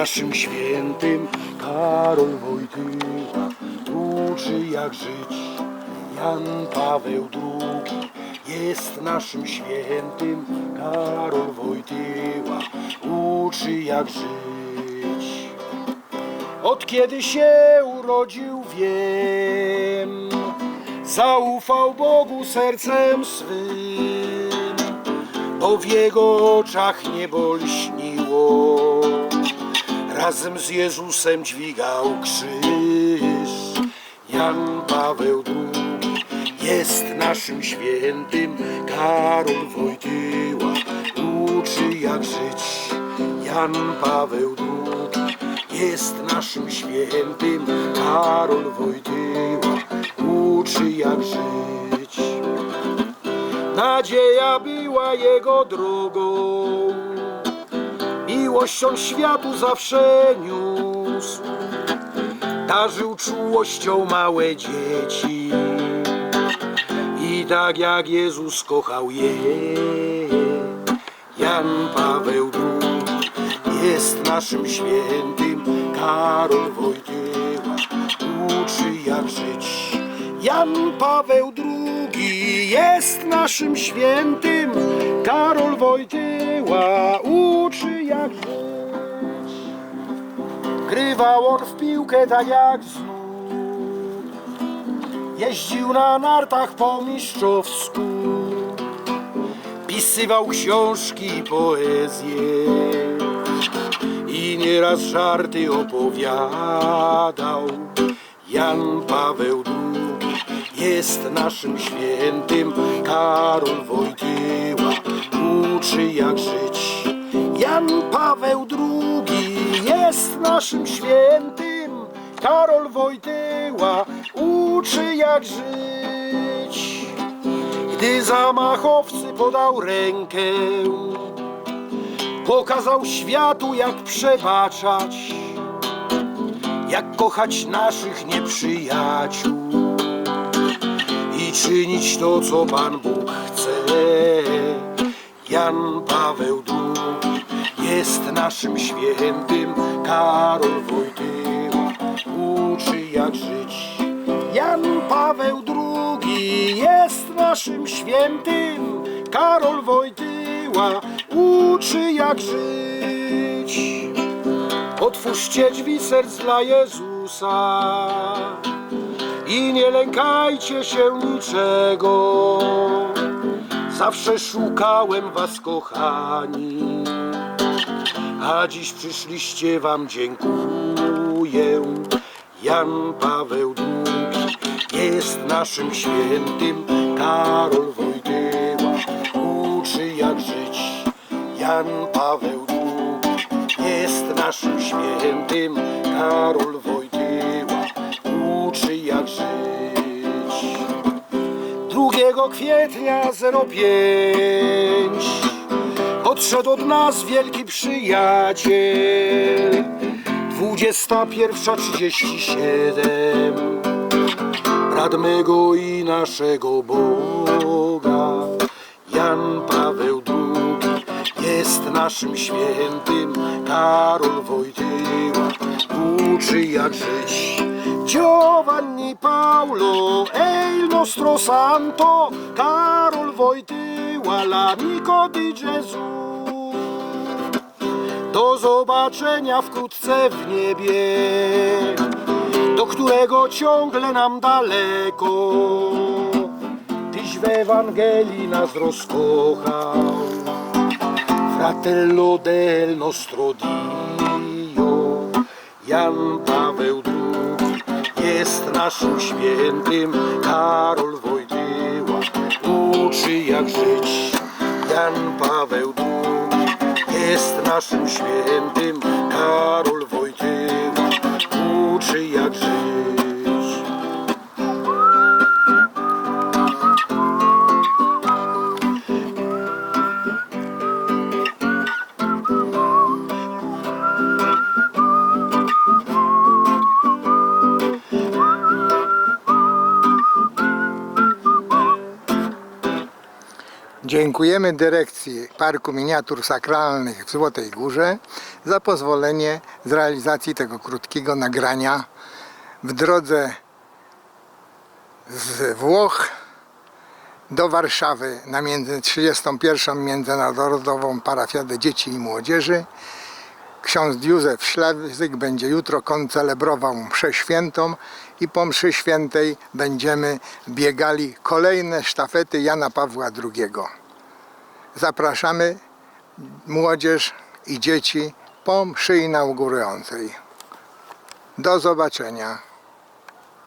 naszym świętym Karol Wojtyła uczy jak żyć. Jan Paweł II jest naszym świętym Karol Wojtyła uczy jak żyć. Od kiedy się urodził wiem, zaufał Bogu sercem swym, bo w jego oczach niebo lśniło. Razem z Jezusem dźwigał krzyż. Jan Paweł II jest naszym świętym, Karol Wojtyła uczy jak żyć. Jan Paweł II jest naszym świętym, Karol Wojtyła uczy jak żyć. Nadzieja była jego drogą, miłość on światu zawsze niósł. Darzył czułością małe dzieci i tak jak Jezus kochał je. Jan Paweł II jest naszym świętym, Karol Wojtyła uczy jak żyć. Jan Paweł II jest naszym świętym, Karol Wojtyła uczy jak żyć. Grywał on w piłkę tak jak znów. Jeździł na nartach po mistrzowsku. Pisywał książki i poezję. I nieraz żarty opowiadał. Jan Paweł II jest naszym świętym. Karol Wojtyła uczy jak żyć. Jan Paweł II jest naszym świętym. Karol Wojtyła uczy jak żyć. Gdy zamachowcy podał rękę, pokazał światu jak przebaczać, jak kochać naszych nieprzyjaciół i czynić to, co Pan Bóg chce. Jan Paweł II jest naszym świętym, Karol Wojtyła uczy jak żyć. Jan Paweł II jest naszym świętym, Karol Wojtyła uczy jak żyć. Otwórzcie drzwi serc dla Jezusa i nie lękajcie się niczego. Zawsze szukałem was, kochani, a dziś przyszliście, wam dziękuję. Jan Paweł II jest naszym świętym, Karol Wojtyła uczy jak żyć. Jan Paweł II jest naszym świętym, Karol Wojtyła kwietnia 05 odszedł od nas wielki przyjaciel. 21.37 brat mego i naszego Boga. Jan Paweł II jest naszym świętym, Karol Wojtyła uczy jak żyć. Giovanni Paolo, e il nostro santo, Karol Wojtyła, l'amico di Gesù. Do zobaczenia wkrótce w niebie, do którego ciągle nam daleko. Tyś w Ewangelii nas rozkochał, fratello del nostro Dio. Jan Paweł jest naszym świętym, Karol Wojtyła uczy jak żyć. Jan Paweł II jest naszym świętym, Karol Wojtyła uczy jak żyć. Dziękujemy dyrekcji Parku Miniatur Sakralnych w Złotej Górze za pozwolenie z realizacji tego krótkiego nagrania w drodze z Włoch do Warszawy na między 31. Międzynarodową Parafiadę Dzieci i Młodzieży. Ksiądz Józef Ślawyk będzie jutro koncelebrował mszę świętą i po mszy świętej będziemy biegali kolejne sztafety Jana Pawła II. Zapraszamy młodzież i dzieci po mszy inaugurującej. Do zobaczenia.